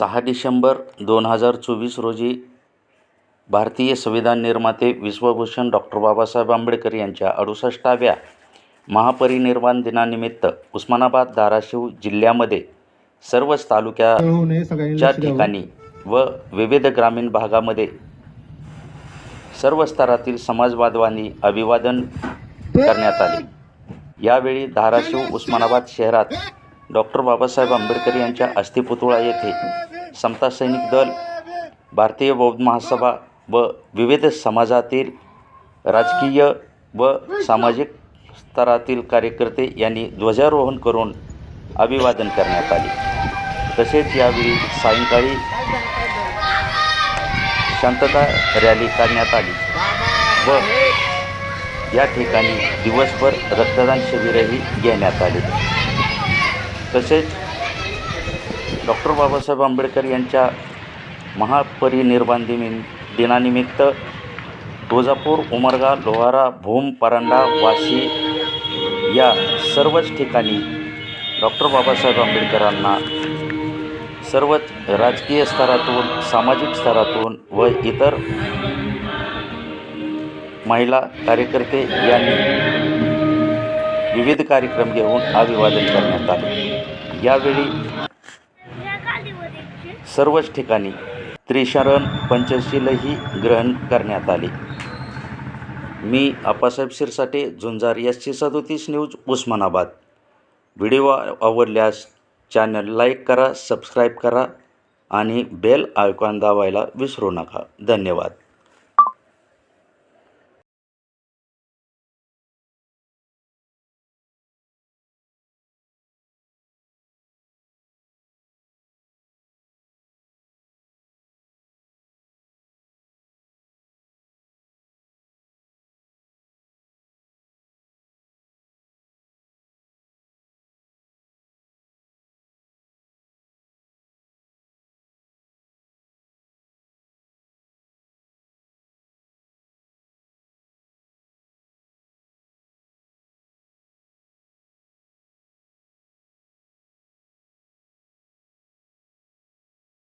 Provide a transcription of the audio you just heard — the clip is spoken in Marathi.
सहा डिसेंबर दोन हजार चोवीस रोजी भारतीय संविधान निर्माते विश्वभूषण डॉक्टर बाबासाहेब आंबेडकर यांच्या अडुसष्टाव्या महापरिनिर्वाण दिनानिमित्त उस्मानाबाद धाराशिव जिल्ह्यामध्ये सर्वच तालुक्या होऊ नये सगळ्यांनी च्या लक्ष द्यावं. ठिकाणी व विविध ग्रामीण भागामध्ये सर्व स्तरातील समाज बांधवांनी अभिवादन करण्यात आले यावेळी धाराशिव उस्मानाबाद शहरात डॉक्टर बाबासाहेब आंबेडकर यांच्या अस्थिपुतळा येथे समता सैनिक दल भारतीय बौद्ध महासभा व विविध समाजातील राजकीय व सामाजिक स्तरातील कार्यकर्ते यांनी ध्वजारोहण करून अभिवादन करण्यात आले. तसेच यावेळी सायंकाळी शांतता रॅली काढण्यात आली व या ठिकाणी दिवसभर रक्तदान शिबिरही घेण्यात आले. तसेच डॉक्टर बाबासाहेब आंबेडकर यांच्या महापरिनिर्वाण दिन दिनानिमित्त तुळजापूर उमरगा लोहारा भूम परांडा वाशी या सर्वच ठिकाणी डॉक्टर बाबासाहेब आंबेडकरांना सर्वच राजकीय स्तरातून सामाजिक स्तरातून व इतर महिला कार्यकर्ते यांनी विविध कार्यक्रम घेऊन अभिवादन करण्यात आले. यावेळी सर्वच ठिकाणी त्रिशरण पंचशीलही ग्रहण करण्यात आले. मी आप्पासाहेब शिरसाटे झुंजार एस सी सदोतीस न्यूज उस्मानाबाद. व्हिडिओ आवडल्यास चॅनल लाईक करा सबस्क्राईब करा आणि बेल आयकॉन दाबायला विसरू नका. धन्यवाद.